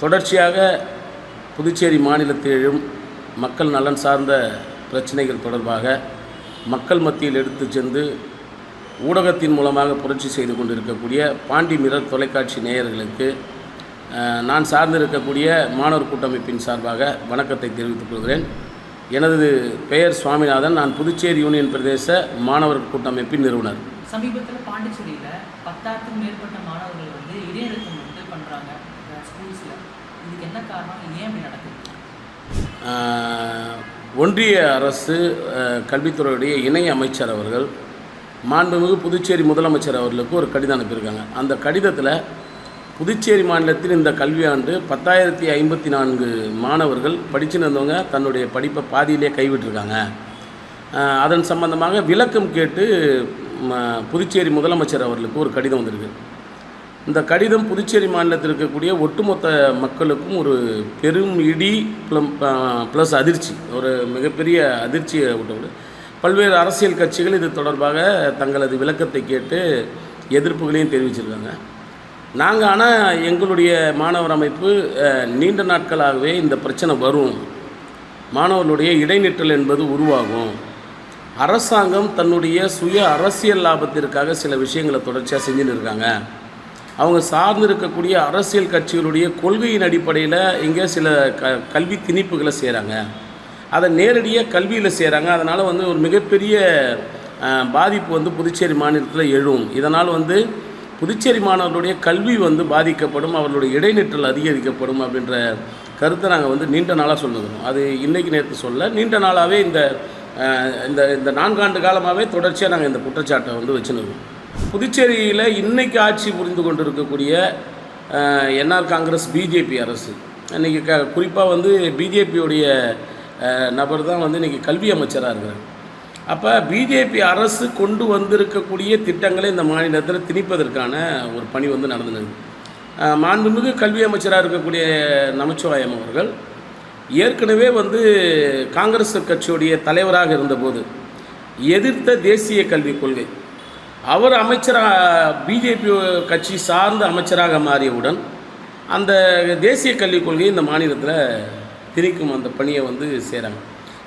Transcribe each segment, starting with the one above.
தொடர்ச்சியாக புதுச்சேரி மாநிலத்திலும் மக்கள் நலன் சார்ந்த பிரச்சனைகள் தொடர்பாக மக்கள் மத்தியில் எடுத்து சென்று ஊடகத்தின் மூலமாக புரட்சி செய்து கொண்டிருக்கக்கூடிய பாண்டி மிரர் தொலைக்காட்சி நேயர்களுக்கு நான் சார்ந்திருக்கக்கூடிய மாணவர் கூட்டமைப்பின் சார்பாக வணக்கத்தை தெரிவித்துக் கொள்கிறேன். எனது பெயர் சுவாமிநாதன். நான் புதுச்சேரி யூனியன் பிரதேச மாணவர் கூட்டமைப்பின் நிறுவனர். சமீபத்தில் பாண்டிச்சேரியில் பத்தாயிரத்துக்கும் மேற்பட்ட மாணவர்கள் வந்து இடைநிறுத்தம் வந்து பண்ணுறாங்க இதுக்கு என்ன காரணம்? ஏன் நடக்குது? ஒன்றிய அரசு கல்வித்துறையுடைய இணை அமைச்சர் அவர்கள் மாண்புமிகு புதுச்சேரி முதலமைச்சர் அவர்களுக்கு ஒரு கடிதம் அனுப்பியிருக்காங்க. அந்த கடிதத்தில் புதுச்சேரி மாநிலத்தில் இந்த கல்வியாண்டு பத்தாயிரத்தி ஐம்பத்தி நான்கு மாணவர்கள் படிச்சுன்னு இருந்தவங்க தன்னுடைய படிப்பை பாதியிலே கைவிட்டிருக்காங்க. அதன் சம்பந்தமாக விளக்கம் கேட்டு புதுச்சேரி முதலமைச்சர் அவர்களுக்கு ஒரு கடிதம் வந்திருக்கு. இந்த கடிதம் புதுச்சேரி மாநிலத்தில் இருக்கக்கூடிய ஒட்டுமொத்த மக்களுக்கும் ஒரு பெரும் இடி ப்ளம் ப்ளஸ் அதிர்ச்சி. ஒரு மிகப்பெரிய அதிர்ச்சியை விட்டு பல்வேறு அரசியல் கட்சிகள் இது தொடர்பாக தங்களது விளக்கத்தை கேட்டு எதிர்ப்புகளையும் தெரிவிச்சிருக்காங்க. நாங்கள் ஆனால் எங்களுடைய மாணவர் அமைப்பு நீண்ட நாட்களாகவே இந்த பிரச்சனை வரும். மாணவர்களுடைய இடைநிற்றல் என்பது உருவாகும். அரசாங்கம் தன்னுடைய சுய அரசியல் லாபத்திற்காக சில விஷயங்களை தொடர்ச்சியாக செஞ்சுன்னு இருக்காங்க. அவங்க சார்ந்து இருக்கக்கூடிய அரசியல் கட்சிகளுடைய கொள்கையின் அடிப்படையில் இங்கே சில க கல்வி திணிப்புகளை செய்கிறாங்க அதை நேரடியாக கல்வியில் செய்கிறாங்க அதனால் வந்து ஒரு மிகப்பெரிய பாதிப்பு வந்து புதுச்சேரி மாநிலத்தில் எழும். இதனால் வந்து புதுச்சேரி மாணவர்களுடைய கல்வி வந்து பாதிக்கப்படும் அவர்களுடைய இடைநிற்றல் அதிகரிக்கப்படும் அப்படின்ற கருத்தை நாங்கள் வந்து நீண்ட நாளாக சொல்லுகிறோம். அது இன்றைக்கு நேற்று சொல்ல நீண்ட நாளாகவே இந்த இந்த இந்த நான்காண்டு காலமாகவே தொடர்ச்சியாக நாங்கள் இந்த குற்றச்சாட்டை வந்து வச்சுருக்கோம் புதுச்சேரியில் இன்றைக்கு ஆட்சி புரிந்து கொண்டிருக்கக்கூடிய இருக்கக்கூடிய என்ஆர் காங்கிரஸ் பிஜேபி அரசு. இன்றைக்கி க குறிப்பாக வந்து பிஜேபியுடைய நபர் தான் வந்து இன்றைக்கி கல்வி அமைச்சராக இருக்கிறார். அப்போ பிஜேபி அரசு கொண்டு வந்திருக்கக்கூடிய திட்டங்களை இந்த மாநிலத்தில் திணிப்பதற்கான ஒரு பணி வந்து நடந்துனது. மாண்புமிகு கல்வி அமைச்சராக இருக்கக்கூடிய நமச்சிவாயம் அவர்கள் ஏற்கனவே வந்து காங்கிரஸ் கட்சியுடைய தலைவராக இருந்தபோது எதிர்த்த தேசிய கல்விக் கொள்கை அவர் அமைச்சராக பிஜேபி கட்சி சார்ந்த அமைச்சராக மாறியவுடன் அந்த தேசிய கல்விக் கொள்கையை இந்த மாநிலத்தில் திணிக்கும் அந்த பணியை வந்து செய்கிறாங்க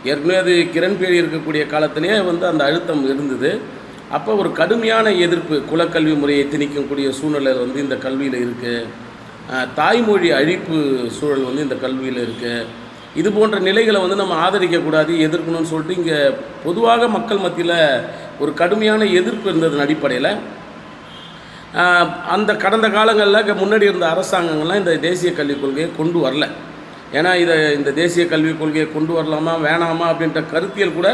ஏற்கனவே அது கிரண்பேடி இருக்கக்கூடிய காலத்திலே வந்து அந்த அழுத்தம் இருந்தது. அப்போ ஒரு கடுமையான எதிர்ப்பு குலக்கல்வி முறையை திணிக்கக்கூடிய சூழ்நிலை வந்து இந்த கல்வியில் இருக்குது தாய்மொழி அழிப்பு சூழல் வந்து இந்த கல்வியில் இருக்குது இது போன்ற நிலைகளை வந்து நம்ம ஆதரிக்கக்கூடாது எதிர்க்கணும்னு சொல்லிட்டு இங்கே பொதுவாக மக்கள் மத்தியில் ஒரு கடுமையான எதிர்ப்பு இருந்ததன் அடிப்படையில் அந்த கடந்த காலங்களில் முன்னாடி இருந்த அரசாங்கங்கள்லாம் இந்த தேசிய கல்விக் கொள்கையை கொண்டு வரல. ஏன்னா இதை இந்த தேசிய கல்விக் கொள்கையை கொண்டு வரலாமா வேணாமா அப்படின்ற கருத்தியல் கூட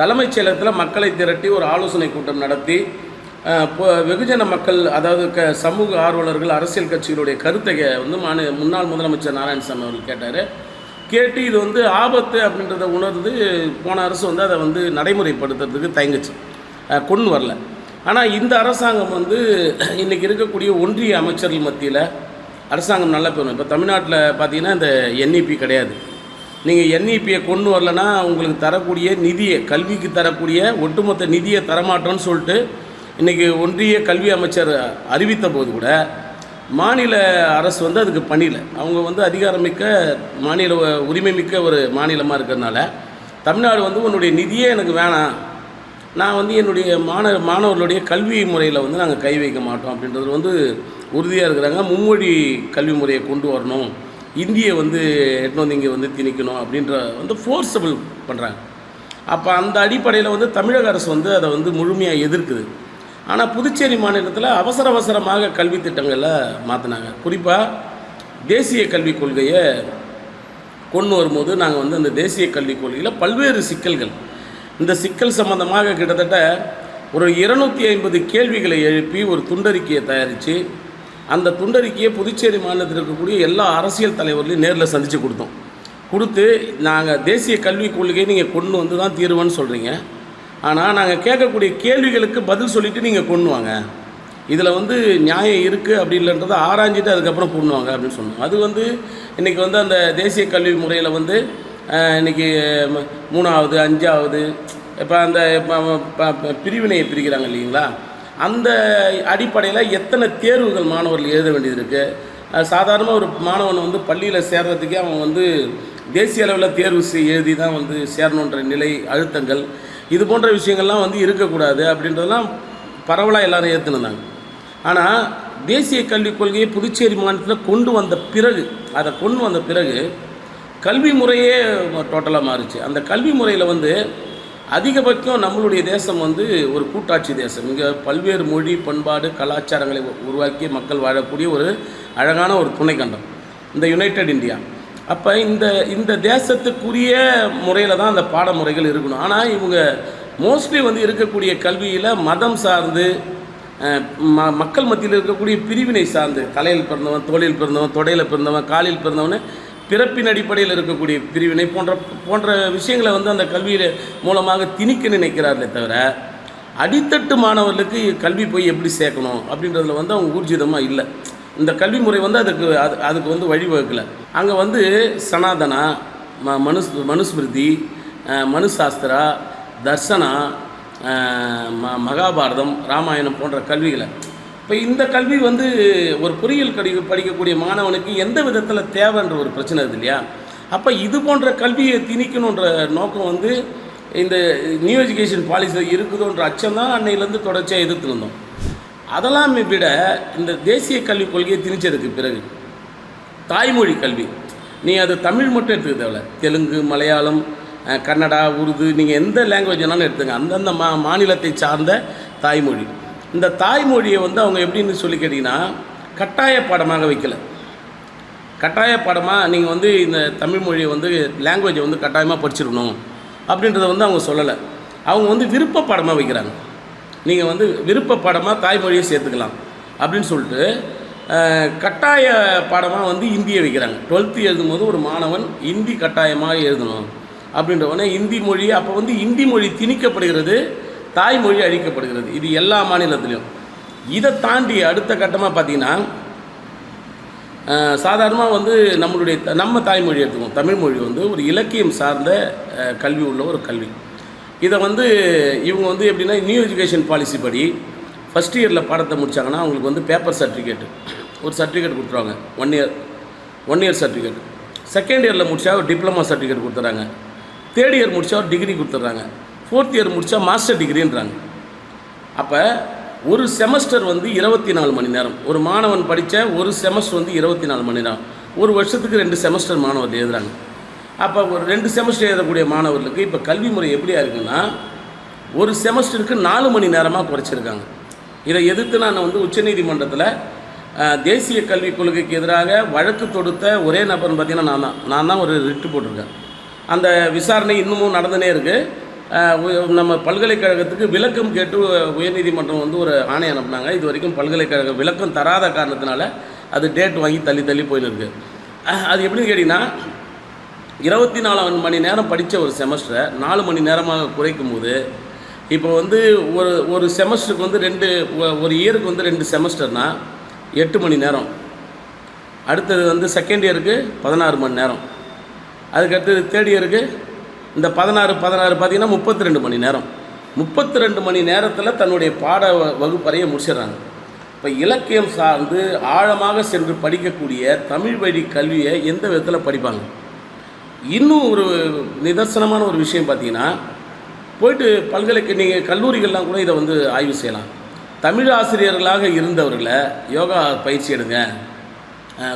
தலைமைச் செயலகத்தில் மக்களை திரட்டி ஒரு ஆலோசனை கூட்டம் நடத்தி இப்போ வெகுஜன மக்கள் அதாவது க சமூக ஆர்வலர்கள் அரசியல் கட்சிகளுடைய கருத்தை வந்து மாநில முன்னாள் முதலமைச்சர் நாராயணசாமி அவர்கள் கேட்டார். கேட்டு இது வந்து ஆபத்து அப்படின்றத உணர்ந்து போன அரசு வந்து அதை வந்து நடைமுறைப்படுத்துறதுக்கு தயங்குச்சு. கொண்டு வரல. ஆனால் இந்த அரசாங்கம் வந்து இன்றைக்கி இருக்கக்கூடிய ஒன்றிய அமைச்சர்கள் மத்தியில் அரசாங்கம் நல்லா பெறும் இப்போ தமிழ்நாட்டில் பார்த்தீங்கன்னா இந்த என்இபி கிடையாது. நீங்கள் என்இபியை கொண்டு வரலனா உங்களுக்கு தரக்கூடிய நிதியை கல்விக்கு தரக்கூடிய ஒட்டுமொத்த நிதியை தரமாட்டோம்னு சொல்லிட்டு இன்றைக்கி ஒன்றிய கல்வி அமைச்சர் அறிவித்த போது கூட மாநில அரசு வந்து அதுக்கு பணியில். அவங்க வந்து அதிகாரமிக்க மாநில உரிமை மிக்க ஒரு மாநிலமாக இருக்கிறதுனால தமிழ்நாடு வந்து உன்னுடைய நிதியே எனக்கு வேணாம். நான் வந்து என்னுடைய மாணவ மாணவர்களுடைய கல்வி முறையில் வந்து நாங்கள் கை வைக்க மாட்டோம் அப்படின்றது வந்து உறுதியாக இருக்கிறாங்க. மும்மொழி கல்வி முறையை கொண்டு வரணும். இந்தியை வந்து எட்டு வந்து இங்கே வந்து திணிக்கணும் அப்படின்ற வந்து ஃபோர்ஸபிள் பண்ணுறாங்க அப்போ அந்த அடிப்படையில் வந்து தமிழக அரசு வந்து அதை வந்து முழுமையாக எதிர்க்குது. ஆனால் புதுச்சேரி மாநிலத்தில் அவசர அவசரமாக கல்வி திட்டங்களை மாற்றினாங்க குறிப்பாக தேசிய கல்விக் கொள்கையை கொண்டு வரும்போது நாங்கள் வந்து அந்த தேசிய கல்விக் கொள்கையில் பல்வேறு சிக்கல்கள். இந்த சிக்கல் சம்பந்தமாக கிட்டத்தட்ட ஒரு இருநூத்தி ஐம்பது கேள்விகளை எழுப்பி ஒரு துண்டறிக்கையை தயாரித்து அந்த துண்டறிக்கையை புதுச்சேரி மாநிலத்தில் இருக்கக்கூடிய எல்லா அரசியல் தலைவர்களையும் நேரில் சந்தித்து கொடுத்தோம். கொடுத்து நாங்கள் தேசிய கல்விக் கொள்கையை நீங்கள் கொண்டு வந்து தான் தீர்வுன்னு சொல்கிறீங்க ஆனால் நாங்கள் கேட்கக்கூடிய கேள்விகளுக்கு பதில் சொல்லிவிட்டு நீங்கள் கொண்டு வாங்க இதில் வந்து நியாயம் இருக்குது அப்படி இல்லைன்றதை ஆராய்ஞ்சிட்டு அதுக்கப்புறம் பண்ணுவாங்க அப்படின்னு சொன்னோம். அது வந்து இன்றைக்கி வந்து அந்த தேசிய கல்வி முறையில் வந்து இன்றைக்கி இன்னைக்கு மூணாவது அஞ்சாவது இப்போ அந்த ப- பிரிவினையை பிரிக்கிறாங்க இல்லைங்களா? அந்த அடிப்படையில் எத்தனை தேர்வுகள் மாணவர்கள் எழுத வேண்டியது இருக்குது சாதாரணமாக ஒரு மாணவன் வந்து பள்ளியில் சேர்றதுக்கே அவன் வந்து தேசிய அளவில் தேர்வு எழுதி தான் வந்து சேரணுன்ற நிலை அழுத்தங்கள் இது போன்ற விஷயங்கள்லாம் வந்து இருக்கக்கூடாது அப்படின்றதெல்லாம் பரவலாக எல்லாரும் ஏற்றுனாங்க ஆனால் தேசிய கல்விக் கொள்கையை புதுச்சேரி மாநிலத்தில் கொண்டு வந்த பிறகு அதை கொண்டு வந்த பிறகு கல்வி முறையே டோட்டலாக மாறுச்சு. அந்த கல்வி முறையில் வந்து அதிகபட்சம் நம்மளுடைய தேசம் வந்து ஒரு கூட்டாட்சி தேசம். இங்கே பல்வேறு மொழி பண்பாடு கலாச்சாரங்களை உருவாக்கி மக்கள் வாழக்கூடிய ஒரு அழகான ஒரு துணைக்கண்டம். இந்த யுனைடெட் இந்தியா அப்போ இந்த இந்த தேசத்துக்குரிய முறையில் தான் அந்த பாடமுறைகள் இருக்கணும். ஆனால் இவங்க மோஸ்ட்லி வந்து இருக்கக்கூடிய கல்வியில் மதம் சார்ந்து ம மக்கள் மத்தியில் இருக்கக்கூடிய பிரிவினை சார்ந்து தலையில் பிறந்தவன் தோளில் பிறந்தவன் தொடையில் பிறந்தவன் காலில் பிறந்தவன் பிறப்பின் அடிப்படையில் இருக்கக்கூடிய பிரிவினை போன்ற போன்ற விஷயங்களை வந்து அந்த கல்வியில் மூலமாக திணிக்க நினைக்கிறார்களே தவிர அடித்தட்டு மாணவர்களுக்கு கல்வி போய் எப்படி சேர்க்கணும் அப்படின்றதுல வந்து அவங்க ஊர்ஜிதமாக இல்லை. இந்த கல்வி முறை வந்து அதுக்கு அது அதுக்கு வந்து வழிவகுக்கலை. அங்கே வந்து சனாதனா ம மனுஸ் மனுஸ்மிருதி மனுசாஸ்திரா தர்சனா ம மகாபாரதம் ராமாயணம் போன்ற கல்விகளை. இப்போ இந்த கல்வி வந்து ஒரு பொறியியல் கல்வி படிக்கக்கூடிய மாணவனுக்கு எந்த விதத்தில் தேவைன்ற ஒரு பிரச்சனை இருக்குது இல்லையா? அப்போ இது போன்ற கல்வியை திணிக்கணுன்ற நோக்கம் வந்து இந்த நியூ எஜுகேஷன் பாலிசி இருக்குதுன்ற அச்சம் தான் அன்னையிலேருந்து தொடர்ச்சியாக எதிர்த்து வந்தோம். அதெல்லாம் விட இந்த தேசிய கல்விக் கொள்கையை திணிச்சதுக்கு பிறகு தாய்மொழி கல்வி. நீ அது தமிழ் மட்டும் எடுத்துக்க தேவையில்ல. தெலுங்கு மலையாளம் கன்னடா உருது நீங்கள் எந்த லாங்குவேஜ் வேணாலும் எடுத்துங்க. அந்தந்த மா மாநிலத்தை சார்ந்த தாய்மொழி. இந்த தாய்மொழியை வந்து அவங்க எப்படின்னு சொல்லி கேட்டிங்கன்னா கட்டாய பாடமாக வைக்கல. கட்டாய பாடமாக நீங்கள் வந்து இந்த தமிழ் மொழியை வந்து லாங்குவேஜை வந்து கட்டாயமாக படிச்சிடணும். அப்படின்றத வந்து அவங்க சொல்லலை. அவங்க வந்து விருப்ப பாடமாக வைக்கிறாங்க. நீங்கள் வந்து விருப்ப பாடமாக தாய்மொழியை சேர்த்துக்கலாம் அப்படின்னு சொல்லிட்டு கட்டாய பாடமாக வந்து இந்தியை வைக்கிறாங்க. டுவெல்த்து எழுதும்போது ஒரு மாணவன் இந்தி கட்டாயமாக எழுதணும் அப்படின்ற உடனே இந்தி மொழி அப்போ வந்து இந்தி மொழி திணிக்கப்படுகிறது தாய்மொழி அழிக்கப்படுகிறது. இது எல்லா மாநிலத்திலையும் இதை தாண்டி அடுத்த கட்டமாக பார்த்தீங்கன்னா சாதாரணமாக வந்து நம்மளுடைய நம்ம தாய்மொழி எடுத்துக்கோம் தமிழ் மொழி வந்து ஒரு இலக்கியம் சார்ந்த கல்வி உள்ள ஒரு கல்வி. இதை வந்து இவங்க வந்து எப்படின்னா நியூ எஜுகேஷன் பாலிசி படி ஃபஸ்ட் இயரில் பாடத்தை முடித்தாங்கன்னா அவங்களுக்கு வந்து பேப்பர் சர்டிஃபிகேட் ஒரு சர்டிஃபிகேட் கொடுத்துருவாங்க. One year one year certificate second இயரில் முடித்தா ஒரு டிப்ளமா சர்டிஃபிகேட் கொடுத்துட்றாங்க தேர்ட் இயர் முடித்தா ஒரு டிகிரி கொடுத்துட்றாங்க ஃபோர்த் இயர் முடித்தா மாஸ்டர் டிகிரின்றாங்க அப்போ ஒரு செமஸ்டர் வந்து இருபத்தி நாலு மணி நேரம். ஒரு மாணவன் படித்த ஒரு செமஸ்டர் வந்து இருபத்தி நாலு மணி நேரம். ஒரு வருஷத்துக்கு ரெண்டு செமஸ்டர் மாணவர் எழுதுறாங்க. அப்போ ஒரு ரெண்டு செமஸ்டர் எழுதக்கூடிய மாணவர்களுக்கு இப்போ கல்வி முறை எப்படியா இருக்குன்னா ஒரு செமஸ்டருக்கு நாலு மணி நேரமாக குறைச்சிருக்காங்க. இதை எதிர்த்து நான் வந்து உச்சநீதிமன்றத்தில் தேசிய கல்விக் கொள்கைக்கு எதிராக வழக்கு தொடுத்த ஒரே நபர்னு பார்த்தீங்கன்னா நான் தான். நான் தான் ஒரு ரிட்டு போட்டிருக்கேன். அந்த விசாரணை இன்னமும் நடந்துனே இருக்குது நம்ம பல்கலைக்கழகத்துக்கு விளக்கம் கேட்டு உயர்நீதிமன்றம் வந்து ஒரு ஆணை அனுப்புனாங்க. இது வரைக்கும் பல்கலைக்கழக விளக்கம் தராத காரணத்தினால அது டேட் வாங்கி தள்ளி தள்ளி போயின்னு அது எப்படின்னு கேட்டிங்கன்னா இருபத்தி நாலு மணி நேரம் படித்த ஒரு செமஸ்டரை நாலு மணி நேரமாக குறைக்கும் போது இப்போ வந்து ஒரு ஒரு செமஸ்டருக்கு வந்து ரெண்டு ஒரு இயருக்கு வந்து ரெண்டு செமஸ்டர்னால் எட்டு மணி நேரம். அடுத்தது வந்து செகண்ட் இயருக்கு பதினாறு மணி நேரம். அதுக்கடுத்தது தேர்ட் இயருக்கு இந்த பதினாறு பதினாறு பார்த்திங்கன்னா முப்பத்தி ரெண்டு மணி நேரம். முப்பத்தி ரெண்டு மணி நேரத்தில் தன்னுடைய பாட வ- வகுப்பறையை முடிச்சிடுறாங்க. இப்போ இலக்கியம் சார்ந்து ஆழமாக சென்று படிக்கக்கூடிய தமிழ் வழி கல்வியை எந்த விதத்தில் படிப்பாங்க? இன்னும் ஒரு நிதர்சனமான ஒரு விஷயம் பார்த்தீங்கன்னா போயிட்டு பல்கலைக்கு நீங்கள் கல்லூரிகள்லாம் கூட இதை வந்து ஆய்வு செய்யலாம். தமிழ் ஆசிரியர்களாக இருந்தவர்களை யோகா பயிற்சி எடுங்க.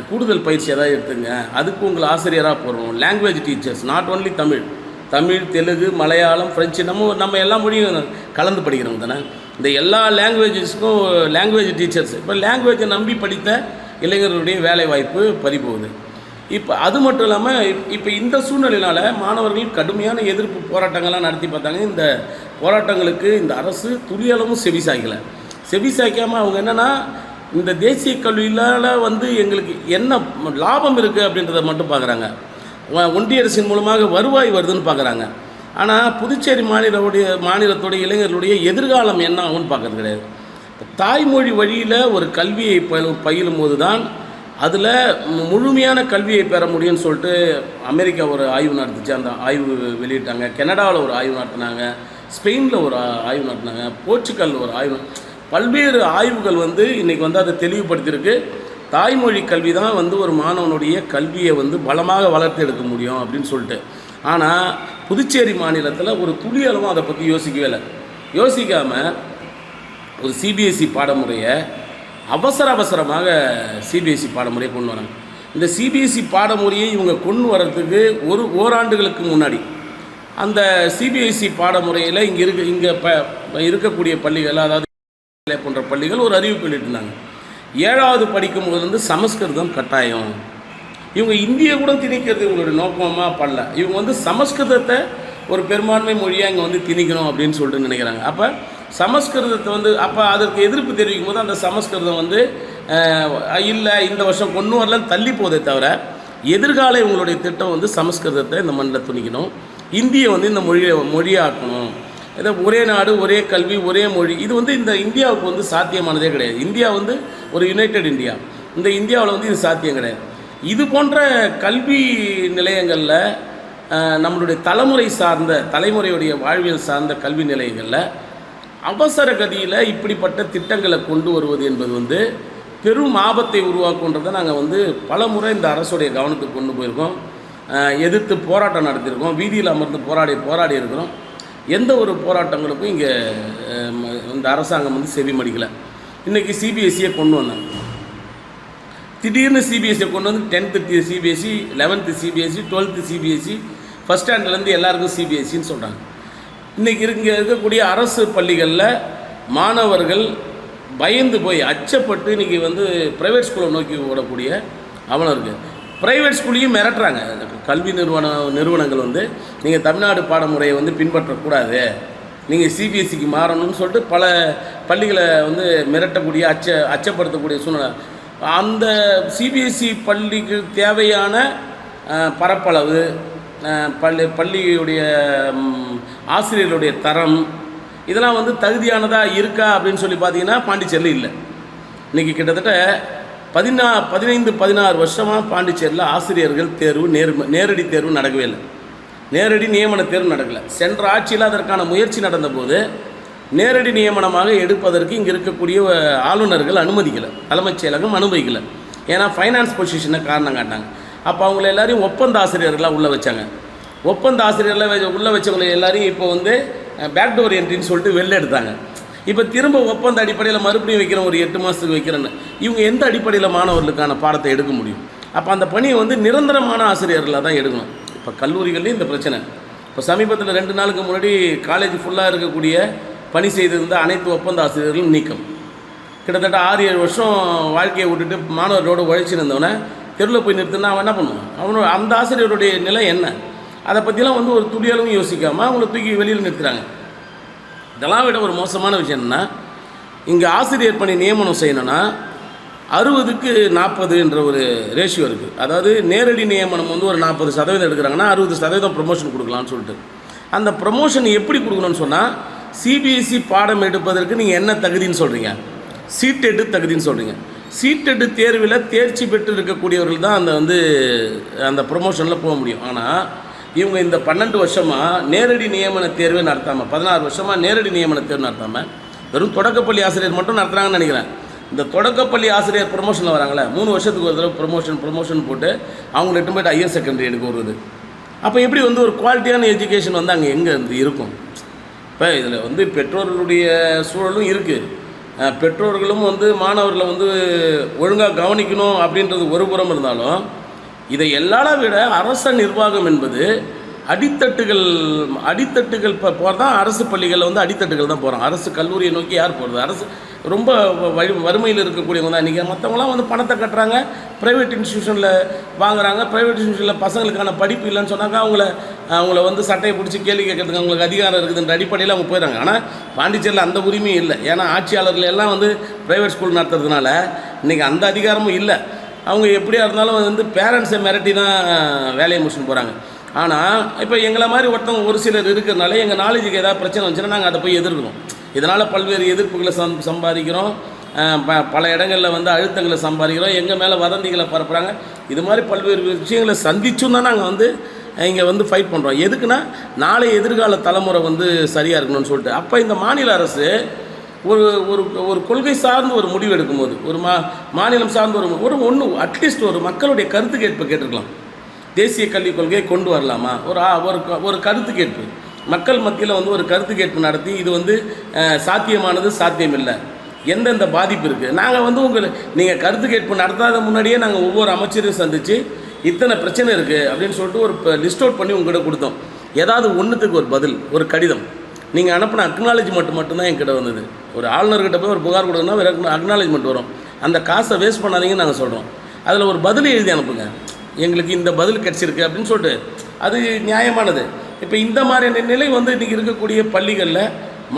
கூடுதல் பயிற்சி எதாவது எடுத்துங்க. அதுக்கு உங்களை ஆசிரியராக போகிறோம் language teachers not only Tamil. Tamil Telugu Malayalam French நம்ம நம்ம எல்லா மொழியும் கலந்து படிக்கிறோம் தானே. இந்த எல்லா லாங்குவேஜஸ்க்கும் லாங்குவேஜ் டீச்சர்ஸ் இப்போ லாங்குவேஜை நம்பி படித்த இளைஞர்களுடைய வேலை வாய்ப்பு பறிபோகுது இப்போ அது மட்டும் இல்லாமல் இப்போ இந்த சூழ்நிலையினால் மாணவர்கள் கடுமையான எதிர்ப்பு போராட்டங்கள்லாம் நடத்தி பார்த்தாங்க. இந்த போராட்டங்களுக்கு இந்த அரசு துளியளவும் செவிசாய்க்கலை செவிசாய்க்காமல் அவங்க என்னென்னா இந்த தேசிய கல்வியினால் வந்து எங்களுக்கு என்ன லாபம் இருக்குது அப்படின்றத மட்டும் பார்க்குறாங்க ஒன்றிய அரசின் மூலமாக வருவாய் வருதுன்னு பார்க்குறாங்க ஆனால் புதுச்சேரி மாநிலவுடைய மாநிலத்துடைய இளைஞர்களுடைய எதிர்காலம் என்ன ஆகும்னு பார்க்கறது கிடையாது. தாய்மொழி வழியில் ஒரு கல்வியை பயிலும் போது தான் அதில் முழுமையான கல்வியை பெற முடியும்னு சொல்லிட்டு அமெரிக்கா ஒரு ஆய்வு நடத்துச்சு. அந்த ஆய்வு வெளியிட்டாங்க. கனடாவில் ஒரு ஆய்வு நடத்தினாங்க. ஸ்பெயினில் ஒரு ஆய்வு நடத்தினாங்க. போர்ச்சுக்கல் ஒரு ஆய்வு. பல்வேறு ஆய்வுகள் வந்து இன்றைக்கி வந்து அதை தெளிவுபடுத்தியிருக்கு. தாய்மொழி கல்வி தான் வந்து ஒரு மாணவனுடைய கல்வியை வந்து பலமாக வளர்த்து எடுக்க முடியும் அப்படின்னு சொல்லிட்டு. ஆனால் புதுச்சேரி மாநிலத்தில் ஒரு துளி அளவும் அதை பற்றி யோசிக்கவே இல்லை. யோசிக்காமல் ஒரு சிபிஎஸ்சி பாடமுறையை அவசர அவசரமாக சிபிஎஸ்சி பாடமுறையை கொண்டு வராங்க. இந்த சிபிஎஸ்சி பாடமுறையை இவங்க கொண்டு வர்றதுக்கு ஒரு ஓராண்டுகளுக்கு முன்னாடி அந்த சிபிஎஸ்சி பாடமுறையில் இங்கே இருக்க இங்கே ப இருக்கக்கூடிய பள்ளிகள் அதாவது போன்ற பள்ளிகள் ஒரு அறிவிப்பு வெளியிட்டிருந்தாங்க. ஏழாவது படிக்கும் போது வந்து சமஸ்கிருதம் கட்டாயம். இவங்க இந்திய கூட திணிக்கிறது இவங்களுடைய நோக்கமாக பண்ணல. இவங்க வந்து சமஸ்கிருதத்தை ஒரு பெரும்பான்மை மொழியாக இங்கே வந்து திணிக்கணும் அப்படின்னு சொல்லிட்டு நினைக்கிறாங்க. அப்போ சமஸ்கிருதத்தை வந்து அப்போ அதற்கு எதிர்ப்பு தெரிவிக்கும் போது அந்த சமஸ்கிருதம் வந்து இல்லை இந்த வருஷம் கொண்டு வரலன்னு தள்ளி போதே தவிர எதிர்கால இவங்களுடைய திட்டம் வந்து சமஸ்கிருதத்தை இந்த மண்ணில் துணிக்கணும். இந்தியை வந்து இந்த மொழியை மொழியாக்கணும். இதை ஒரே நாடு ஒரே கல்வி ஒரே மொழி. இது வந்து இந்த இந்தியாவுக்கு வந்து சாத்தியமானதே கிடையாது. இந்தியா வந்து ஒரு யுனைடெட் இந்தியா. இந்த இந்தியாவில் வந்து இது சாத்தியம் கிடையாது. இது போன்ற கல்வி நிலையங்களில் நம்மளுடைய தலைமுறை சார்ந்த தலைமுறையுடைய வாழ்வியல் சார்ந்த கல்வி நிலையங்களில் அவசர கதியில் இப்படிப்பட்ட திட்டங்களை கொண்டு வருவது என்பது வந்து பெரும் ஆபத்தை உருவாக்குன்றதை நாங்கள் வந்து பல முறை இந்த அரசுடைய கவனத்துக்கு கொண்டு போயிருக்கோம். எதிர்த்து போராட்டம் நடத்தியிருக்கோம். வீதியில் அமர்ந்து போராடி போராடி இருக்கிறோம். எந்த ஒரு போராட்டங்களுக்கும் இங்கே இந்த அரசாங்கம் வந்து செவி மடிக்கலை. இன்றைக்கி சிபிஎஸ்சியை கொண்டு வந்தாங்க. திடீர்னு சிபிஎஸ்சியை கொண்டு வந்து tenth CBSE eleventh CBSE twelfth CBSE first ஸ்டாண்டர்ட்லேருந்து எல்லாருக்கும் சிபிஎஸ்சின்னு சொல்கிறாங்க இன்றைக்கி இங்கே இருக்கக்கூடிய அரசு பள்ளிகளில் மாணவர்கள் பயந்து போய் அச்சப்பட்டு இன்றைக்கி வந்து ப்ரைவேட் ஸ்கூலை நோக்கி ஓடக்கூடிய அவலம் இருக்குது ப்ரைவேட் ஸ்கூல்லையும் மிரட்டுறாங்க. கல்வி நிறுவன நிறுவனங்கள் வந்து நீங்கள் தமிழ்நாடு பாடமுறையை வந்து பின்பற்றக்கூடாது. நீங்கள் சிபிஎஸ்சிக்கு மாறணும்னு சொல்லிட்டு பல பள்ளிகளை வந்து மிரட்டக்கூடிய அச்ச அச்சப்படுத்தக்கூடிய சூழ்நிலை. அந்த சிபிஎஸ்சி பள்ளிக்கு தேவையான பரப்பளவு பள்ளி பள்ளியுடைய ஆசிரியர்களுடைய தரம் இதெல்லாம் வந்து தகுதியானதாக இருக்கா அப்படின்னு சொல்லி பார்த்தீங்கன்னா பாண்டிச்சேரியில் இல்லை. இன்றைக்கி கிட்டத்தட்ட பதினா பதினைந்து பதினாறு வருஷமாக பாண்டிச்சேரியில் ஆசிரியர்கள் தேர்வு நேர் நேரடி தேர்வு நடக்கவே இல்லை. நேரடி நியமன தேர்வு நடக்கலை. சென்ற ஆட்சியில் அதற்கான முயற்சி நடந்தபோது நேரடி நியமனமாக எடுப்பதற்கு இங்கே இருக்கக்கூடிய ஆளுநர்கள் அனுமதிக்கலை. தலைமைச் செயலகம் அனுமதிக்கலை. ஏன்னா ஃபைனான்ஸ் பொசிஷனை காரணம் காட்டினாங்க. அப்போ அவங்கள எல்லாரையும் ஒப்பந்த ஆசிரியர்களாக உள்ளே வச்சாங்க. ஒப்பந்த ஆசிரியர்களை உள்ளே வச்சவங்களை எல்லாரையும் இப்போ வந்து பேக்டோர் என்ட்ரின்னு சொல்லிட்டு வெளில எடுத்தாங்க. இப்போ திரும்ப ஒப்பந்த அடிப்படையில் மறுபடியும் வைக்கிறோம் ஒரு எட்டு மாதத்துக்கு வைக்கிறேன்னு இவங்க எந்த அடிப்படையில் மாணவர்களுக்கான பாடத்தை எடுக்க முடியும்? அப்போ அந்த பணியை வந்து நிரந்தரமான ஆசிரியர்களாக தான் எடுக்கணும். இப்போ கல்லூரிகள்லேயும் இந்த பிரச்சனை. இப்போ சமீபத்தில் ரெண்டு நாளுக்கு முன்னாடி காலேஜ் ஃபுல்லாக இருக்கக்கூடிய பணி செய்திருந்த அனைத்து ஒப்பந்த ஆசிரியர்களும் நீக்கம். கிட்டத்தட்ட ஆறு ஏழு வருஷம் வாழ்க்கையை விட்டுட்டு மாணவர்களோடு உழைச்சிட்டு தெருவில் போய் நிறுத்தினா அவன் என்ன பண்ணுவான்? அவனோட அந்த ஆசிரியருடைய நிலை என்ன? அதை பற்றிலாம் வந்து ஒரு துடியாலும் யோசிக்காமல் அவங்கள தூக்கி வெளியில் நிறுத்துறாங்க. இதெல்லாம் விட ஒரு மோசமான விஷயம் என்னென்னா இங்கே ஆசிரியர் பணி நியமனம் செய்யணும்னா அறுபதுக்கு நாற்பது என்ற ஒரு ரேஷியோ இருக்குது அதாவது நேரடி நியமனம் வந்து ஒரு நாற்பது சதவீதம் எடுக்கிறாங்கன்னா அறுபது சதவீதம் ப்ரொமோஷன் கொடுக்கலாம்னு சொல்லிட்டு. அந்த ப்ரொமோஷன் எப்படி கொடுக்கணும்னு சொன்னால் சிபிஎஸ்சி பாடம் எடுப்பதற்கு நீங்கள் என்ன தகுதின்னு சொல்கிறீங்க சீட்டெட்டு தகுதின்னு சொல்கிறீங்க சீட்டெட்டு தேர்வில் தேர்ச்சி பெற்று இருக்கக்கூடியவர்கள் தான் அந்த வந்து அந்த ப்ரொமோஷனில் போக முடியும். ஆனால் இவங்க இந்த பன்னெண்டு வருஷமாக நேரடி நியமன தேர்வே நடத்தாமல் பதினாறு வருஷமாக நேரடி நியமன தேர்வு நடத்தாமல் வெறும் தொடக்கப்பள்ளி ஆசிரியர் மட்டும் நடத்துகிறாங்கன்னு நினைக்கிறேன். இந்த தொடக்கப்பள்ளி ஆசிரியர் ப்ரொமோஷனில் வராங்களே மூணு வருஷத்துக்கு ஒரு தடவை ப்ரொமோஷன் ப்ரொமோஷன் போட்டு அவங்கள எட்டு போய்ட்டு ஹையர் செகண்டரி எடுக்க வருது. அப்போ எப்படி வந்து ஒரு குவாலிட்டியான எஜுகேஷன் வந்து அங்கே எங்கே இருந்து இருக்கும்? இப்போ இதில் வந்து பெற்றோர்களுடைய சூழலும் இருக்குது பெற்றோர்களும் வந்து மாணவர்களை வந்து ஒழுங்காக கவனிக்கணும் அப்படின்றது ஒரு புறம் இருந்தாலும் இதை எல்லாரை விட அரச நிர்வாகம் என்பது அடித்தட்டுகள் அடித்தட்டுகள் இப்போ போகிறதா அரசு பள்ளிகளில் வந்து அடித்தட்டுகள் தான் போகிறோம் அரசு கல்லூரியை நோக்கி யார் போகிறது அரசு ரொம்ப வ- வழி வறுமையில் இருக்கக்கூடியவங்க தான். இன்றைக்கி மற்றவங்களாம் வந்து பணத்தை கட்டுறாங்க ப்ரைவேட் இன்ஸ்டியூஷனில் வாங்குறாங்க. ப்ரைவேட் இன்ஸ்டியூஷனில் பசங்களுக்கான படிப்பு இல்லைன்னு சொன்னாங்க அவங்கள அவங்கள வந்து சட்டையை பிடிச்சி கேள்வி கேட்குறதுக்கு அவங்களுக்கு அதிகாரம் இருக்குதுன்ற அடிப்படையில் அவங்க போயிடுறாங்க. ஆனால் பாண்டிச்சேரியில் அந்த உரிமையும் இல்லை. ஏன்னா ஆட்சியாளர்கள் எல்லாம் வந்து ப்ரைவேட் ஸ்கூல் நடத்துறதுனால இன்றைக்கி அந்த அதிகாரமும் இல்லை. அவங்க எப்படியா இருந்தாலும் வந்து பேரண்ட்ஸை மிரட்டி தான் வேலையை முடிச்சுன்னு போகிறாங்க ஆனால் இப்போ எங்களை மாதிரி ஒருத்தவங்க ஒரு சிலர் இருக்கிறனால எங்கள் நாலேஜுக்கு ஏதாவது பிரச்சனை வந்துச்சுன்னா நாங்கள் அதை போய் எதிர்க்கிறோம் இதனால் பல்வேறு எதிர்ப்புகளை சம் சம்பாதிக்கிறோம். ப பல இடங்களில் வந்து அழுத்தங்களை சம்பாதிக்கிறோம். எங்கள் மேலே வதந்திகளை பரப்புகிறாங்க இது மாதிரி பல்வேறு விஷயங்களை சந்திச்சும் தான் நாங்கள் வந்து இங்கே வந்து ஃபைட் பண்ணுறோம் எதுக்குன்னா நாளை எதிர்கால தலைமுறை வந்து சரியாக இருக்கணும்னு சொல்லிட்டு. அப்போ இந்த மாநில அரசு ஒரு ஒரு ஒரு கொள்கை சார்ந்து ஒரு முடிவு எடுக்கும்போது ஒரு மா மாநிலம் சார்ந்து ஒரு ஒரு ஒன்று அட்லீஸ்ட் ஒரு மக்களுடைய கருத்து கேட்பு கேட்டிருக்கலாம். தேசிய கல்விக் கொள்கையை கொண்டு வரலாமா? ஒரு ஒரு ஒரு கருத்து கேட்பு. மக்கள் மத்தியில் வந்து ஒரு கருத்து கேட்பு நடத்தி இது வந்து சாத்தியமானது சாத்தியமில்லை. எந்தெந்த பாதிப்பு இருக்குது நாங்கள் வந்து உங்கள் நீங்கள் கருத்து கேட்பு நடத்தாத முன்னாடியே நாங்கள் ஒவ்வொரு அமைச்சரையும் சந்தித்து இத்தனை பிரச்சனை இருக்குது அப்படின்னு சொல்லிட்டு ஒரு லிஸ்ட் அவுட் பண்ணி உங்கள்கிட்ட கொடுத்தோம். ஏதாவது ஒன்றுத்துக்கு ஒரு பதில் ஒரு கடிதம். நீங்கள் அனுப்பின அக்னாலஜ்மெண்ட் மட்டும்தான் என்கிட்ட வந்தது. ஒரு ஆளுநர்கிட்ட போய் ஒரு புகார் கொடுக்கணும்னா வெறும் அக்னாலஜ்மெண்ட் வரும். அந்த காசை வேஸ்ட் பண்ணாதீங்கன்னு நாங்கள் சொல்கிறோம் அதில் ஒரு பதில் எழுதி அனுப்புங்க. எங்களுக்கு இந்த பதில் கிடச்சிருக்கு அப்படின்னு சொல்லிட்டு அது நியாயமானது. இப்போ இந்த மாதிரியான நிலை வந்து இன்றைக்கி இருக்கக்கூடிய பள்ளிகளில்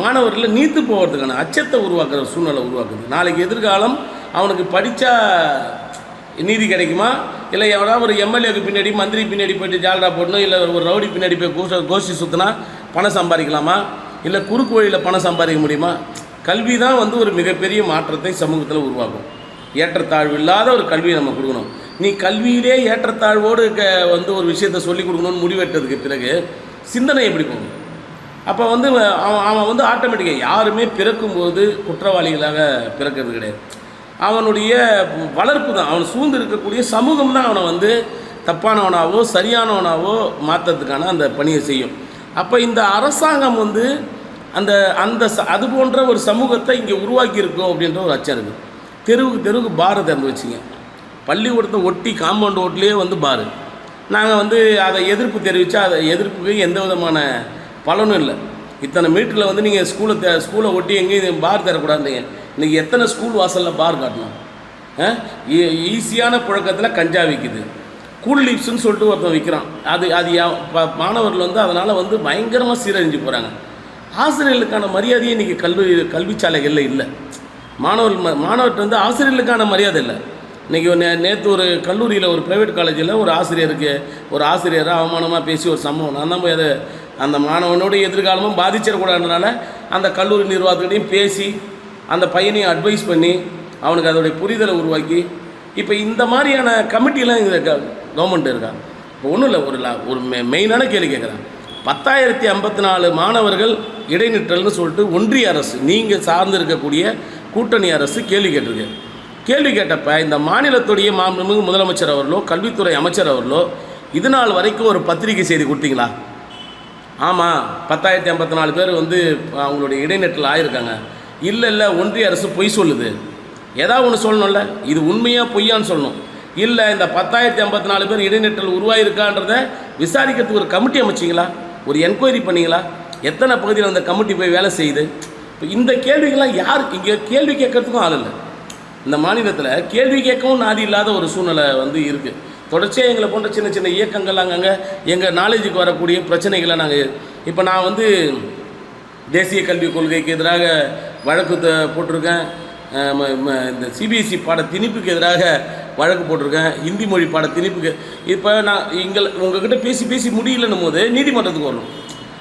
மாணவர்களில் நீத்து போகிறதுக்கான அச்சத்தை உருவாக்குற சூழ்நிலை உருவாக்குது. நாளைக்கு எதிர்காலம் அவனுக்கு படித்தா நீதி கிடைக்குமா? இல்லை எவனா ஒரு எம்எல்ஏக்கு பின்னாடி மந்திரி பின்னாடி போயிட்டு ஜால்ரா போடணும் இல்லை ஒரு ரவுடி பின்னாடி போய் கோஷ கோஷ்டி சுற்றினா பணம் சம்பாதிக்கலாமா? இல்லை குறுக்கு வழியில் பணம் சம்பாதிக்க முடியுமா? கல்வி தான் வந்து ஒரு மிகப்பெரிய மாற்றத்தை சமூகத்தில் உருவாக்கும். ஏற்றத்தாழ்வு இல்லாத ஒரு கல்வியை நம்ம கொடுக்கணும். நீ கல்வியிலே ஏற்றத்தாழ்வோடு க வந்து ஒரு விஷயத்தை சொல்லிக் கொடுக்கணும்னு முடிவெட்டதுக்கு பிறகு சிந்தனை எப்படி போகும்? அப்போ வந்து அவன் அவன் வந்து ஆட்டோமேட்டிக்காக யாருமே பிறக்கும்போது குற்றவாளிகளாக பிறக்கிறது கிடையாது. அவனுடைய வளர்ப்பு தான். அவன் சூழ்ந்து இருக்கக்கூடிய சமூகம் தான் அவனை வந்து தப்பானவனாவோ சரியானவனாவோ மாற்றுறதுக்கான அந்த பணியை செய்யும். அப்போ இந்த அரசாங்கம் வந்து அந்த அந்த அது போன்ற ஒரு சமூகத்தை இங்கே உருவாக்கியிருக்கோம் அப்படின்ற ஒரு அச்சம் இருக்குது. தெருவுக்கு தெருவுக்கு பாரதி திறந்து வச்சுங்க. பள்ளிக்கூடத்தை ஒட்டி காம்பவுண்ட் ஓட்டிலே வந்து பாரு. நாங்கள் வந்து அதை எதிர்ப்பு தெரிவித்தா அதை எதிர்ப்புக்கு எந்த விதமான பலனும் இல்லை. இத்தனை மீட்டரில் வந்து நீங்கள் ஸ்கூலை ஸ்கூலை ஒட்டி எங்கேயும் பார் தரக்கூடாதுங்க இன்றைக்கி எத்தனை ஸ்கூல் வாசலில் பார் காட்டணும் ஆ? ஈஸியான புழக்கத்தில் கஞ்சா விற்கிது கூல் லீப்ஸ்னு சொல்லிட்டு ஒருத்தன் விற்கிறான் அது அது ப- மாணவர்கள் வந்து அதனால் வந்து பயங்கரமாக சீரழிஞ்சு போகிறாங்க ஆசிரியர்களுக்கான மரியாதையே இன்றைக்கி கல்வி கல்விச்சாலைகளில் இல்லை. மாணவர்கள் மாணவர்கிட்ட வந்து ஆசிரியர்களுக்கான மரியாதை இல்லை. இன்றைக்கி நே நேற்று ஒரு கல்லூரியில் ஒரு ப்ரைவேட் காலேஜில் ஒரு ஆசிரியருக்கு ஒரு ஆசிரியரை அவமானமாக பேசி ஒரு சம்பவம். நான் தான் போய் அதை அந்த மாணவனுடைய எதிர்காலமும் பாதிச்சிடக்கூடாதுனால அந்த கல்லூரி நிர்வாகத்துக்கிட்டையும் பேசி அந்த பையனையும் அட்வைஸ் பண்ணி அவனுக்கு அதோடைய புரிதலை உருவாக்கி இப்போ இந்த மாதிரியான கமிட்டிலாம் இந்த கவர்மெண்ட் இருக்கா? இப்போ ஒன்றும் இல்லை ஒரு லா- ஒரு மெ மெயினான கேள்வி கேட்குறேன் பத்தாயிரத்தி ஐம்பத்தி நாலு மாணவர்கள் இடைநிற்றல்னு சொல்லிட்டு ஒன்றிய அரசு நீங்கள் சார்ந்து இருக்கக்கூடிய கூட்டணி அரசு கேள்வி கேட்டிருக்கு. கேள்வி கேட்டப்ப இந்த மாநிலத்துடைய மாண்புமிகு முதலமைச்சர் அவர்களோ கல்வித்துறை அமைச்சர் அவர்களோ இது நாள் வரைக்கும் ஒரு பத்திரிகை செய்தி கொடுத்தீங்களா? ஆமாம் பத்தாயிரத்தி ஐம்பத்தி நாலு பேர் வந்து அவங்களுடைய இடைநெட்டில் ஆயிருக்காங்க. இல்லை இல்லை ஒன்றிய அரசு பொய் சொல்லுது. ஏதாவது ஒன்று சொல்லணும்ல? இது உண்மையாக பொய்யான்னு சொல்லணும். இல்லை இந்த பத்தாயிரத்தி ஐம்பத்தி நாலு பேர் இடைநெற்றல் உருவாயிருக்கான்றத விசாரிக்கிறதுக்கு ஒரு கமிட்டி அமைச்சிங்களா? ஒரு என்கொயரி பண்ணீங்களா? எத்தனை பகுதியில் அந்த கமிட்டி போய் வேலை செய்யுது? இப்போ இந்த கேள்விகள்லாம் யார் இங்கே கேள்வி கேட்கறதுக்கும் ஆள் இல்லை. இந்த மாநிலத்தில் கேள்வி கேட்கவும் நாதி இல்லாத ஒரு சூழ்நிலை வந்து இருக்குது தொடர்ச்சியாக எங்களை போன்ற சின்ன சின்ன இயக்கங்கள் அங்கங்கே எங்கள் நாலேஜுக்கு வரக்கூடிய பிரச்சனைகளை நாங்கள் இப்போ நான் வந்து தேசிய கல்விக் கொள்கைக்கு எதிராக வழக்கு போட்டிருக்கேன். இந்த சிபிஎஸ்சி பாட திணிப்புக்கு எதிராக வழக்கு போட்டிருக்கேன். இந்தி மொழி பாட திணிப்புக்கு இப்போ நான் எங்கள் உங்ககிட்ட பேசி பேசி முடியலன்னும் போது நீதிமன்றத்துக்கு வரணும்.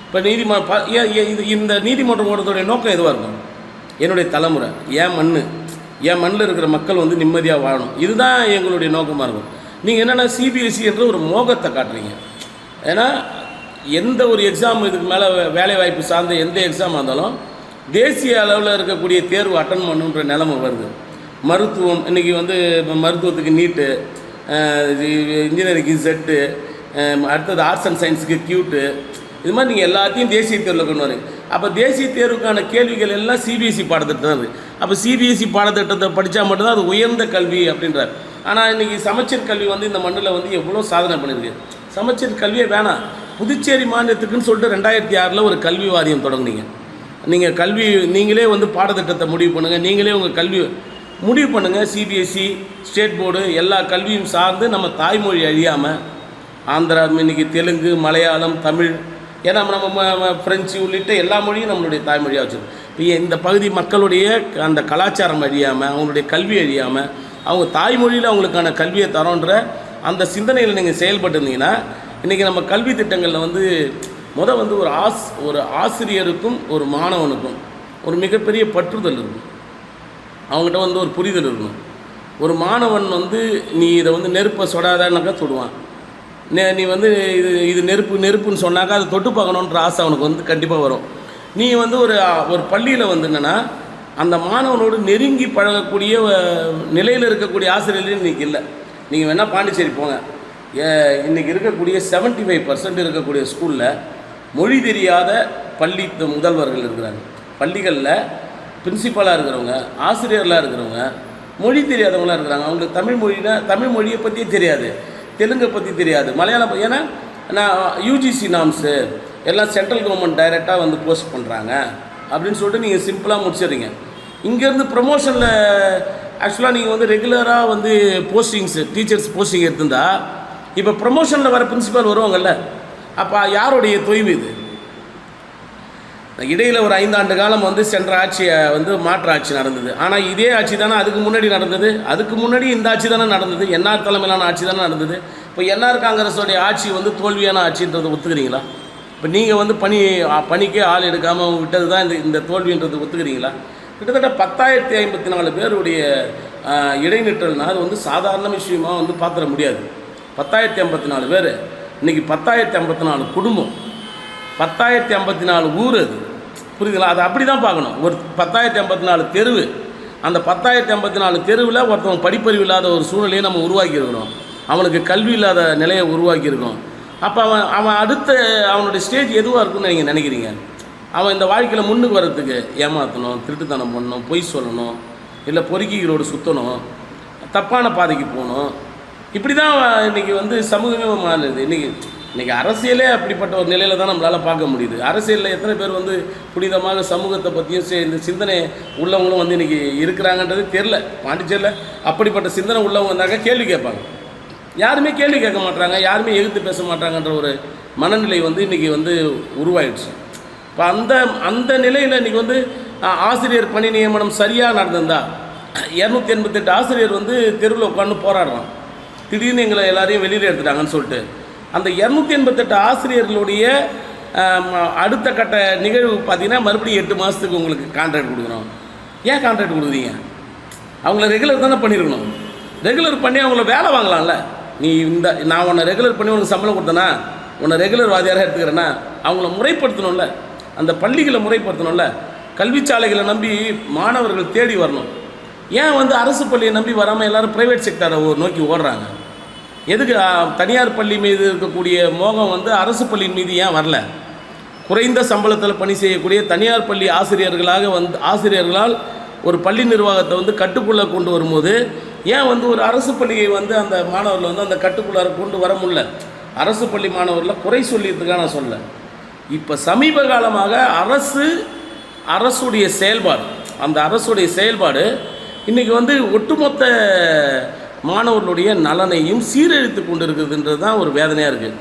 இப்போ நீதிமன்றம் இது இந்த நீதிமன்றம் போடுறதுடைய நோக்கம் எதுவாக இருக்கும்? என்னுடைய தலைமுறை ஏன் மண்ணு. என் மண்ணில் இருக்கிற மக்கள் வந்து நிம்மதியாக வாழணும். இதுதான் எங்களுடைய நோக்கமாக இருக்கும். நீங்கள் என்னென்னா சிபிஎஸ்சி என்ற ஒரு மோகத்தை காட்டுறீங்க. ஏன்னா எந்த ஒரு எக்ஸாம் இதுக்கு மேலே வேலை வாய்ப்பு சார்ந்த எந்த எக்ஸாம் இருந்தாலும் தேசிய அளவில் இருக்கக்கூடிய தேர்வு அட்டன் பண்ணுன்ற நிலைமை வருது. மருத்துவம் இன்றைக்கி வந்து இப்போ மருத்துவத்துக்கு நீட்டு இன்ஜினியரிங்க்கு செட்டு அடுத்தது ஆர்ட்ஸ் அண்ட் சயின்ஸுக்கு கியூட்டு இது மாதிரி நீங்கள் எல்லாத்தையும் தேசிய தேர்வில் கொண்டு வரீங்க. அப்போ தேசிய தேர்வுக்கான கேள்விகள் எல்லாம் சிபிஎஸ்சி பாடத்திட்டம் தான் இருக்குது அப்போ சிபிஎஸ்சி பாடத்திட்டத்தை படித்தா மட்டும்தான் அது உயர்ந்த கல்வி அப்படின்றார். ஆனால் இன்றைக்கி சமச்சீர் கல்வி வந்து இந்த மண்ணில் வந்து எவ்வளோ சாதனை பண்ணியிருக்கு சமச்சீர் கல்வியே வேணாம். புதுச்சேரி மாநிலத்துக்குன்னு சொல்லிட்டு ரெண்டாயிரத்தி ஆறில் ஒரு கல்வி வாரியம் தொடங்குனீங்க. நீங்கள் கல்வி நீங்களே வந்து பாடத்திட்டத்தை முடிவு பண்ணுங்கள் நீங்களே உங்கள் கல்வி முடிவு பண்ணுங்கள் சிபிஎஸ்சி ஸ்டேட் போர்டு எல்லா கல்வியும் சார்ந்து நம்ம தாய்மொழி அழியாமல் ஆந்திரா இன்னைக்கு தெலுங்கு மலையாளம் தமிழ் ஏன்னா நம்ம ம- உள்ளிட்ட எல்லா மொழியும் நம்மளுடைய தாய்மொழியாக வச்சுருக்கோம் இப்போ இந்த பகுதி மக்களுடைய அந்த கலாச்சாரம் அழியாமல் அவங்களுடைய கல்வி அழியாமல் அவங்க தாய்மொழியில் அவங்களுக்கான கல்வியை தரோன்ற அந்த சிந்தனையில் நீங்கள் செயல்பட்டு இருந்தீங்கன்னா இன்றைக்கி நம்ம கல்வி திட்டங்களில் வந்து முத வந்து ஒரு ஆஸ் ஒரு ஆசிரியருக்கும் ஒரு மாணவனுக்கும் ஒரு மிகப்பெரிய பற்றுதல் இருக்கும் அவங்ககிட்ட வந்து ஒரு புரிதல் இருக்கணும். ஒரு மாணவன் வந்து நீ இதை வந்து நெருப்பை சொடாதான்னாக்கா சொல்லுவான். நீ வந்து இது இது நெருப்பு நெருப்புன்னு சொன்னாக்கா அதை தொட்டு பார்க்கணுன்ற ஆசை அவனுக்கு வந்து கண்டிப்பாக வரும். நீ வந்து ஒரு ஒரு பள்ளியில் வந்து என்னென்னா அந்த மாணவனோடு நெருங்கி பழகக்கூடிய நிலையில் இருக்கக்கூடிய ஆசிரியர்கள் இன்றைக்கி இல்லை. நீங்கள் வேணால் பாண்டிச்சேரி போங்க. ஏ, இருக்கக்கூடிய 75% ஃபைவ் பர்சன்ட் இருக்கக்கூடிய ஸ்கூலில் மொழி தெரியாத பள்ளி முதல்வர்கள் இருக்கிறாங்க. பள்ளிகளில் பிரின்சிபலாக இருக்கிறவங்க ஆசிரியர்களாக இருக்கிறவங்க மொழி தெரியாதவங்களாக இருக்கிறாங்க. அவங்களுக்கு தமிழ் மொழினா தமிழ் மொழியை பற்றியே தெரியாது. தெலுங்கை பற்றி தெரியாது. மலையாளம் ஏன்னா நான் யூஜிசி நாம்ஸு எல்லாம் சென்ட்ரல் கவர்மெண்ட் டைரெக்டாக வந்து போஸ்ட் பண்ணுறாங்க அப்படின்னு சொல்லிட்டு நீங்கள் சிம்பிளாக முடிச்சிடுறீங்க. இங்கேருந்து ப்ரமோஷனில் ஆக்சுவலாக நீங்கள் வந்து ரெகுலராக வந்து போஸ்டிங்ஸு டீச்சர்ஸ் போஸ்டிங் எடுத்திருந்தா இப்போ ப்ரமோஷனில் வர பிரின்சிபால் வருவாங்கல்ல. அப்போ யாருடைய தொய்வு இது? இடையில் ஒரு ஐந்தாண்டு காலம் வந்து சென்ற ஆட்சியை வந்து மாற்று ஆட்சி நடந்தது. ஆனால் இதே ஆட்சி தானே அதுக்கு முன்னாடி நடந்தது. அதுக்கு முன்னாடி இந்த ஆட்சி தானே நடந்தது. என்ஆர் தலைமையிலான ஆட்சி தானே நடந்தது. இப்போ என்ஆர் காங்கிரஸோடைய ஆட்சி வந்து தோல்வியான ஆட்சின்றதை ஒத்துக்கிறீங்களா? இப்போ நீங்கள் வந்து பணி பணிக்கே ஆள் எடுக்காமல் விட்டது தான் இந்த இந்த தோல்வின்றது ஒத்துக்கிறீங்களா? கிட்டத்தட்ட பத்தாயிரத்தி ஐம்பத்தி நாலு பேருடைய இடைநிற்றல்னால் அது வந்து சாதாரண விஷயமாக வந்து பார்த்துட முடியாது. பத்தாயிரத்தி ஐம்பத்தி நாலு பேர். இன்றைக்கி பத்தாயிரத்தி ஐம்பத்தி நாலு குடும்பம். பத்தாயிரத்தி ஐம்பத்தி நாலு ஊர் அது. புரியுதுங்களா? அதை அப்படி தான் பார்க்கணும். ஒரு பத்தாயிரத்தி ஐம்பத்தி நாலு தெருவு. அந்த பத்தாயிரத்தி ஐம்பத்தி நாலு தெருவில் ஒருத்தவன் படிப்பறிவு இல்லாத ஒரு சூழ்நிலையை நம்ம உருவாக்கியிருக்கிறோம் அவனுக்கு கல்வி இல்லாத நிலையை உருவாக்கியிருக்கோம் அப்போ அவன் அவன் அடுத்த அவனுடைய ஸ்டேஜ் எதுவாக இருக்குன்னு நீங்கள் நினைக்கிறீங்க? அவன் இந்த வாழ்க்கையில் முன்னுக்கு வர்றதுக்கு ஏமாற்றணும் திருட்டுத்தனம் பண்ணணும் பொய் சொல்லணும் இல்லை பொறுக்கிகளோடு சுற்றணும் தப்பான பாதைக்கு போகணும். இப்படி தான் இன்றைக்கி வந்து சமூகமே மாறுது. இன்றைக்கி இன்றைக்கி அரசியலே அப்படிப்பட்ட ஒரு நிலையில் தான் நம்மளால் பார்க்க முடியுது. அரசியலில் எத்தனை பேர் வந்து புனிதமாக சமூகத்தை பற்றியும் இந்த சிந்தனை உள்ளவங்களும் வந்து இன்றைக்கி இருக்கிறாங்கன்றது தெரில பாண்டிச்சேரியில் அப்படிப்பட்ட சிந்தனை உள்ளவங்க வந்தாக்க கேள்வி கேட்பாங்க. யாருமே கேள்வி கேட்க மாட்டாங்க யாருமே எதிர்த்து பேச மாட்டாங்கன்ற ஒரு மனநிலை வந்து இன்றைக்கி வந்து உருவாயிடுச்சு. இப்போ அந்த அந்த நிலையில் இன்றைக்கி வந்து ஆசிரியர் பணி நியமனம் சரியாக நடந்திருந்தா இரநூத்தி எண்பத்தெட்டு ஆசிரியர் வந்து தெருவில் உட்காந்து போராடுறான். திடீர்னு எங்களை எல்லாரையும் வெளியில் எடுத்துட்டாங்கன்னு சொல்லிட்டு அந்த இரநூத்தி எண்பத்தெட்டு ஆசிரியர்களுடைய அடுத்த கட்ட நிகழ்வு பார்த்தீங்கன்னா மறுபடியும் எட்டு மாதத்துக்கு உங்களுக்கு கான்ட்ராக்ட் கொடுக்குறோம். ஏன் கான்ட்ராக்ட் கொடுக்குறீங்க? அவங்கள ரெகுலர் தானே பண்ணியிருக்கணும் ரெகுலர் பண்ணி அவங்கள வேலை வாங்கலாம்ல. நீ இந்த நான் உன்னை ரெகுலர் பண்ணி உனக்கு சம்பளம் கொடுத்தேன்னா உன்னை ரெகுலர் வாதியாராக எடுத்துக்கிறேன்னா அவங்கள முறைப்படுத்தணும்ல. அந்த பள்ளிகளை முறைப்படுத்தணும்ல. கல்விச்சாலைகளை நம்பி மாணவர்கள் தேடி வரணும். ஏன் வந்து அரசு பள்ளியை நம்பி வராமல் எல்லாரும் ப்ரைவேட் செக்டரை நோக்கி ஓடுறாங்க? எதுக்கு தனியார் பள்ளி மீது இருக்கக்கூடிய மோகம் வந்து அரசு பள்ளியின் மீது ஏன் வரல? குறைந்த சம்பளத்தில் பணி செய்யக்கூடிய தனியார் பள்ளி ஆசிரியர்களாக வந்து ஆசிரியர்களால் ஒரு பள்ளி நிர்வாகத்தை வந்து கட்டுக்குள்ளே கொண்டு வரும்போது ஏன் வந்து ஒரு அரசு பள்ளியை வந்து அந்த மாணவர்கள் வந்து அந்த கட்டுக்குள்ளார கொண்டு வர முடியல? அரசு பள்ளி மாணவர்களை குறை சொல்லியதுக்காக நான் சொல்ல இப்போ சமீப காலமாக அரசு அரசுடைய செயல்பாடு அந்த அரசுடைய செயல்பாடு இன்றைக்கி வந்து ஒட்டுமொத்த மாணவர்களுடைய நலனையும் சீரழித்து கொண்டு இருக்குதுன்றது தான் ஒரு வேதனையாக இருக்குது